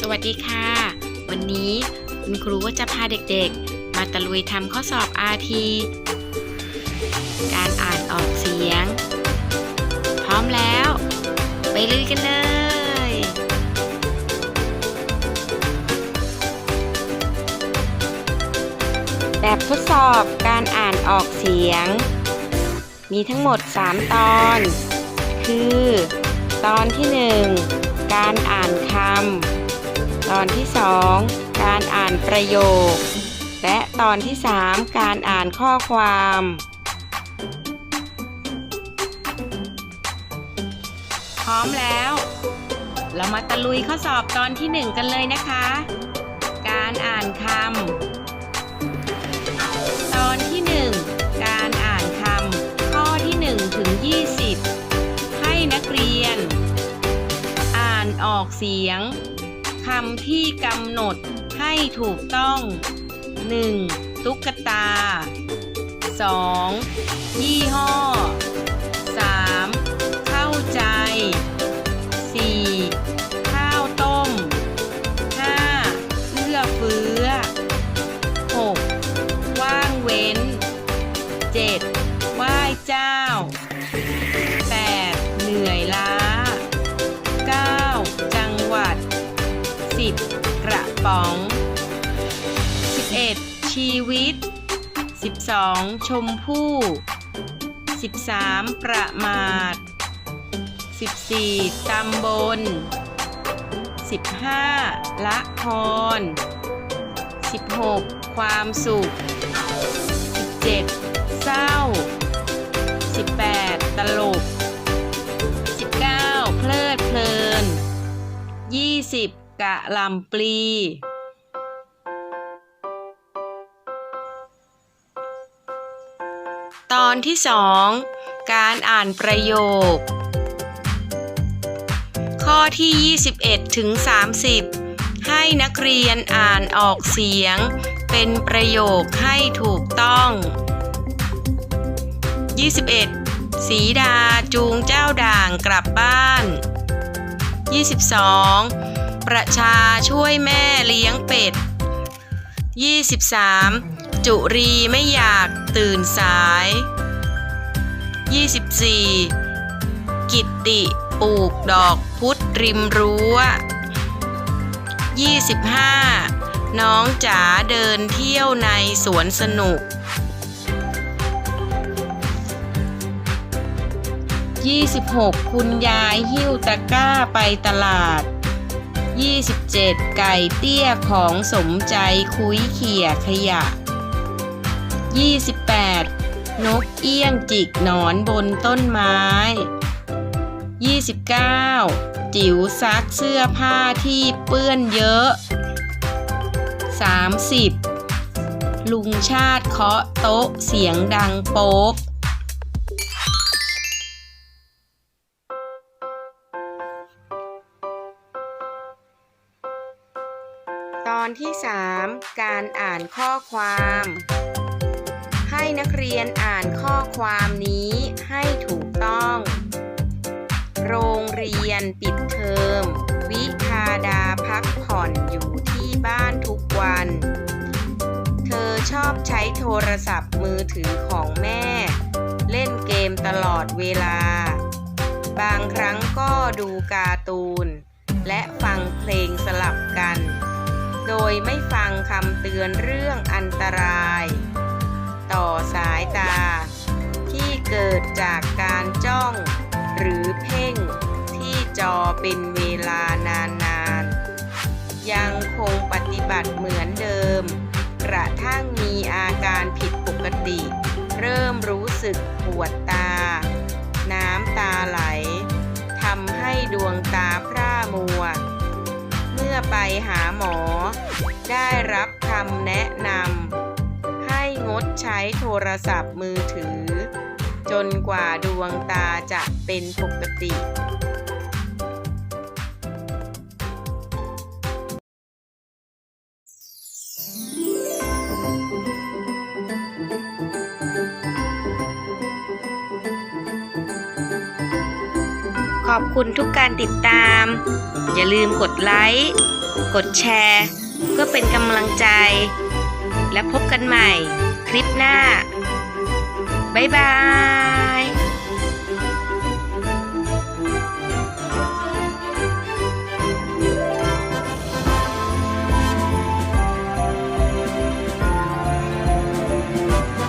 สวัสดีค่ะ วันนี้คุณครูก็จะพาเด็กๆ มาตะลุยทำข้อสอบ RT การอ่านออกเสียง พร้อมแล้ว ไปลุยกันเลยแบบทดสอบการอ่านออกเสียง มีทั้งหมด 3 ตอน คือ ตอนที่ 1 การอ่านคำ ตอนที่ 2 การอ่านประโยค และตอนที่ 3 การอ่านข้อความพร้อมแล้ว เรามาตะลุยข้อสอบตอนที่ 1 กันเลยนะคะ การอ่านคำตอนที่ 1 การอ่านคำข้อที่ 1 ถึง 20 ให้นักเรียน อ่านออกเสียง คำที่กำหนดให้ถูกต้อง 1. ตุ๊กตา 2. ยี่ห้อ 10. กระป๋อง 11. ชีวิต 12. ชมพู่ 13. ประมาท 14. ตำบล 15. ละคร 16. ความสุข 17. เศร้า 18. ตลก 19. เพลิดเพลิน 20. กะหล่ำปลี ตอนที่สองการอ่านประโยค ข้อที่ 21 ถึง 30 ให้นักเรียนอ่านออกเสียง เป็นประโยคให้ถูกต้อง 21. สีดาจูงเจ้าด่างกลับบ้าน 22. ประชาช่วยแม่เลี้ยงเป็ด 23. จุรีไม่อยากตื่นสาย 24. กิตติปลูกดอกพุธริมรั้ว 25. น้องจ๋าเดินเที่ยวในสวนสนุก 26. คุณยายหิ้วตะกร้าไปตลาด 27. ไก่เตี้ยของสมใจคุยเขี่ยขยะ 28. นกเอี้ยงจิกหนอนบนต้นไม้ 29. จิ๋วซักเสื้อผ้าที่เปื้อนเยอะ 30. ลุงชาติเคาะโต๊ะเสียงดังโป๊ก อนที่ 3 การอ่านข้อความ ให้นักเรียนอ่านข้อความนี้ให้ถูกต้อง โรงเรียนปิดเทอม วิพาดาพักผ่อนอยู่ที่บ้านทุกวัน เธอชอบใช้โทรศัพท์มือถือของแม่ เล่นเกมตลอดเวลา บางครั้งก็ดูการ์ตูน และฟังเพลงสลับกัน ไม่ฟังคำเตือนเรื่องอันตราย ต่อสายตา ที่เกิดจากการจ้อง หรือเพ่งที่จอเป็นเวลานานๆ ยังคงปฏิบัติเหมือนเดิม กระทั่งมีอาการผิดปกติ เริ่มรู้สึกปวดตา น้ำตาไหลทำให้ดวงตาพร่ามัว อไปหาหมอ ได้รับคำแนะนำให้งดใช้โทรศัพท์มือถือ จนกว่าดวงตาจะเป็นปกติ ขอบคุณทุกการติดตาม อย่าลืมกดไลค์ กดแชร์ เพื่อเป็นกำลังใจ และพบกันใหม่ คลิปหน้า บ๊ายบาย